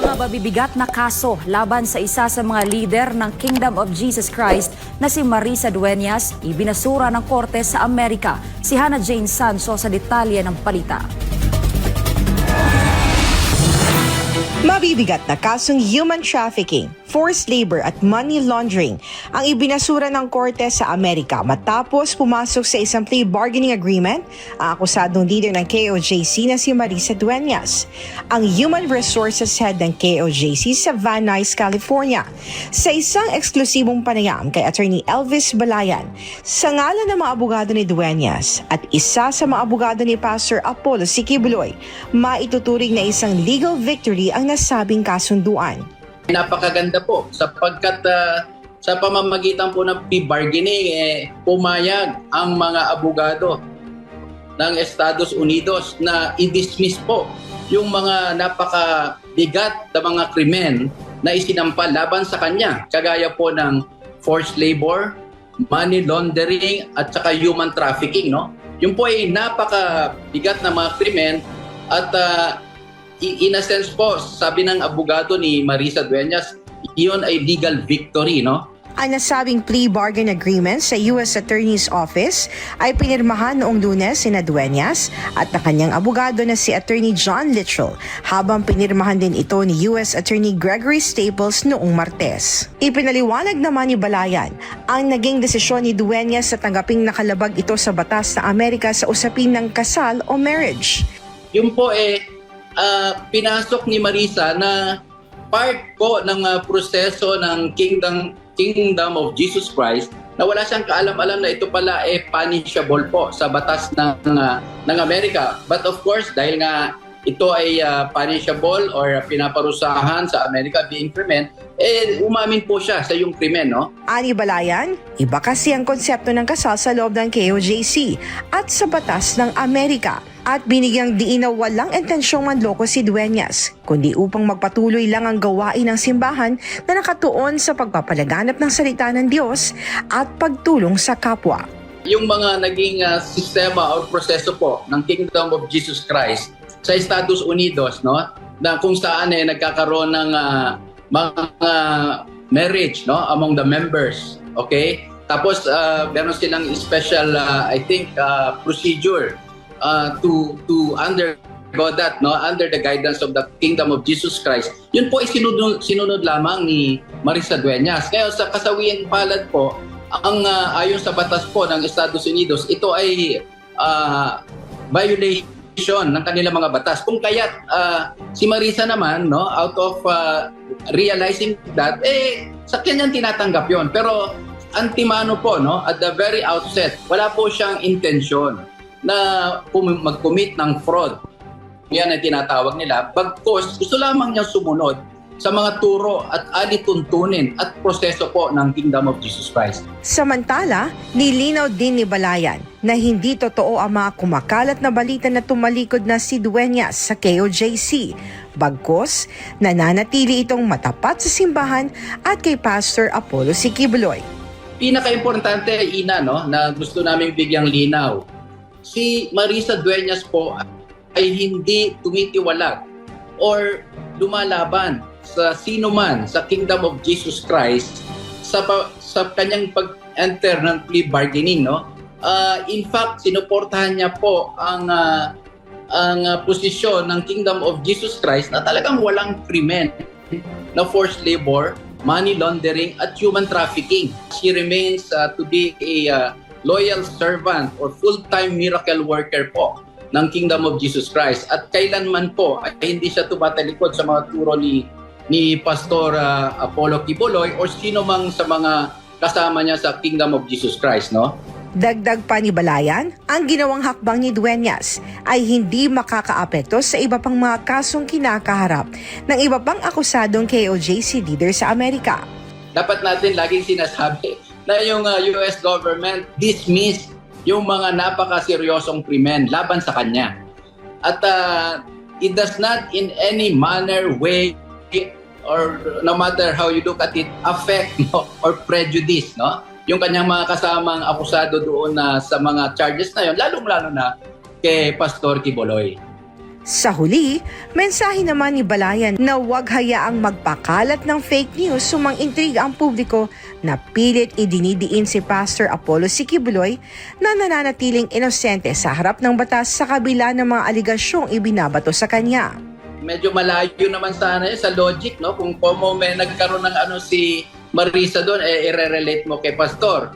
Mga babibigat na kaso laban sa isa sa mga lider ng Kingdom of Jesus Christ na si Marisa Dueñas, ibinasura ng korte sa Amerika. Si Hannah Jane Sanso sa detalye ng palita. Mabibigat na kasong human trafficking, forced labor at money laundering ang ibinasura ng korte sa Amerika matapos pumasok sa isang plea bargaining agreement ang akusadong leader ng KOJC na si Marisa Dueñas, ang human resources head ng KOJC sa Van Nuys, California. Sa isang eksklusibong panayam kay Attorney Elvis Balayan, sa ngalan ng mga abogado ni Dueñas at isa sa mga abogado ni Pastor Apollo Sikibuloy, maituturing na isang legal victory ang nasabing kasunduan. Napakaganda po sapagkat ah, sa pamamagitan po ng bargaining, eh, pumayag ang mga abogado ng Estados Unidos na i-dismiss po yung mga napakabigat na mga krimen na isinampa laban sa kanya, kagaya po ng forced labor, money laundering at saka human trafficking, no? Yung po ay napakabigat na mga krimen at i- in a sense po, sabi ng abogado ni Marisa Dueñas, iyon ay legal victory, no? Ang nasabing plea bargain agreement sa U.S. Attorney's Office ay pinirmahan noong lunes si Dueñas at na kanyang abogado na si Attorney John Littrell habang pinirmahan din ito ni U.S. Attorney Gregory Staples noong Martes. Ipinaliwanag naman ni Balayan ang naging desisyon ni Dueñas sa tanggaping nakalabag ito sa batas ng Amerika sa usapin ng kasal o marriage. Yung po eh, ah, pinasok ni Marisa na part po ng ah, proseso ng Kingdom Kingdom of Jesus Christ na wala siyang kaalam-alam na ito pala eh punishable po sa batas ng ah, ng Amerika. But of course, dahil nga ito ay ah, punishable or pinaparusahan sa Amerika being krimen, eh umamin po siya sa yung krimen, no? Ani Balayan, iba kasi ang konsepto ng kasal sa loob ng KOJC at sa batas ng Amerika. At binigyang diin na walang intensyong manloko si Dueñas, kundi upang magpatuloy lang ang gawain ng simbahan na nakatuon sa pagpapalaganap ng salita ng Diyos at pagtulong sa kapwa. yung mga naging ah, sistema o proseso po ng Kingdom of Jesus Christ sa Estados Unidos no na kung saan eh nagkakaroon ng ah, mga marriage no among the members okay tapos ah, meron silang special ah, I think ah, procedure ah, to to undergo that no? Under the guidance of the Kingdom of Jesus Christ. Yun po ay sinunod, sinunod lamang ni Marisa Dueñas kaya sa kasawiang palad po ang ah, ayon sa batas po ng Estados Unidos, ito ay ah, violation ng kanilang mga batas. Kung kaya't ah, si Marisa naman, no, out of ah, realizing that, eh, sa kanyang tinatanggap yon Pero antimano po, no, at the very outset, wala po siyang intensyon na mag-commit ng fraud. Yan ang tinatawag nila. Bagkos, gusto lamang niyang sumunod sa mga turo at alituntunin at proseso po ng Kingdom of Jesus Christ. Samantala, nilinaw din ni Balayan na hindi totoo ang mga kumakalat na balita na tumalikod na si Dueñas sa KOJC. Bagkos, nananatili itong matapat sa simbahan at kay Pastor Apollo Sikibuloy. Pinaka-importante, Ina, no, na gusto naming bigyang linaw. Si Marisa Dueñas po ay hindi tumitiwalag or lumalaban sa sino man sa Kingdom of Jesus Christ sa sa kanyang pag-enter ng plea bargaining no Ah, in fact sinuportahan niya po ang ah, ang ah, posisyon ng Kingdom of Jesus Christ na talagang walang krimen na forced labor, money laundering at human trafficking. She remains uh, to be a uh, loyal servant or full-time miracle worker po ng Kingdom of Jesus Christ. At kailanman po ay hindi siya tumatalikod sa mga turo ni ni Pastor uh, Apollo Kiboloy or sino mang sa mga kasama niya sa Kingdom of Jesus Christ, no? Dagdag pa ni Balayan, ang ginawang hakbang ni Dueñas ay hindi makakaapekto sa iba pang mga kasong kinakaharap ng iba pang akusadong KOJC leader sa Amerika. dapat natin laging sinasabi na yung uh, US government dismiss yung mga napakaseryosong krimen laban sa kanya. At uh, it does not in any manner, way, or no matter how you look at it, affect no, or prejudice no? yung kanyang mga kasamang akusado doon na sa mga charges na yon, lalong-lalo na kay Pastor Kiboloy. Sa huli, mensahe naman ni Balayan na huwag hayaang magpakalat ng fake news sumang intriga ang publiko na pilit idinidiin si Pastor Apollo Sikibuloy na nananatiling inosente sa harap ng batas sa kabila ng mga aligasyong ibinabato sa kanya. medyo malayo naman sana yun sa logic, no? Kung como may nagkaroon ng ano si Marisa doon, eh, i-relate mo kay Pastor.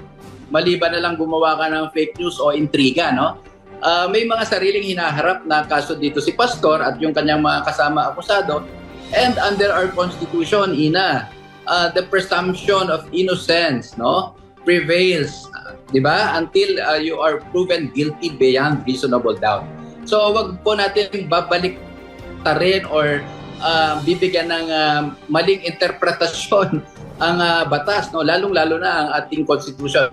Maliban na lang gumawa ka ng fake news o intriga, no? Ah, may mga sariling hinaharap na kaso dito si Pastor at yung kanyang mga kasama akusado. And under our Constitution, Ina, ah, the presumption of innocence, no? Prevails, ah, di ba? Until ah, you are proven guilty beyond reasonable doubt. So, wag po natin babalik tarin or ah, bibigyan ng ah, maling interpretasyon ang ah, batas no lalong-lalo na ang ating constitution.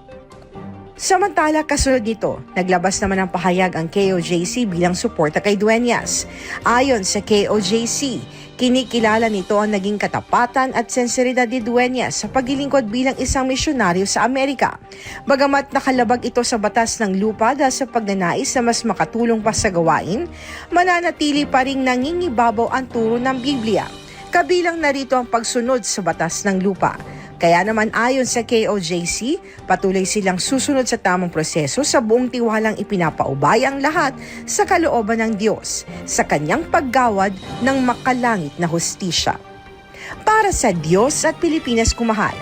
Samantala, kasunod nito, naglabas naman ng pahayag ang KOJC bilang suporta kay Dueñas. Ayon sa KOJC, kinikilala nito ang naging katapatan at sensibilidad ni Dueñas sa paglilingkod bilang isang misyonaryo sa Amerika. Bagamat nakalabag ito sa batas ng lupa dahil sa pagnanais na mas makatulong pa sa gawain, mananatili pa ring nangingibabaw ang turo ng Biblia. Kabilang narito ang pagsunod sa batas ng lupa. Kaya naman ayon sa KOJC, patuloy silang susunod sa tamang proseso sa buong tiwalang ipinapaubay ang lahat sa kalooban ng Diyos sa kanyang paggawad ng makalangit na hustisya. Para sa Diyos at Pilipinas kumahal,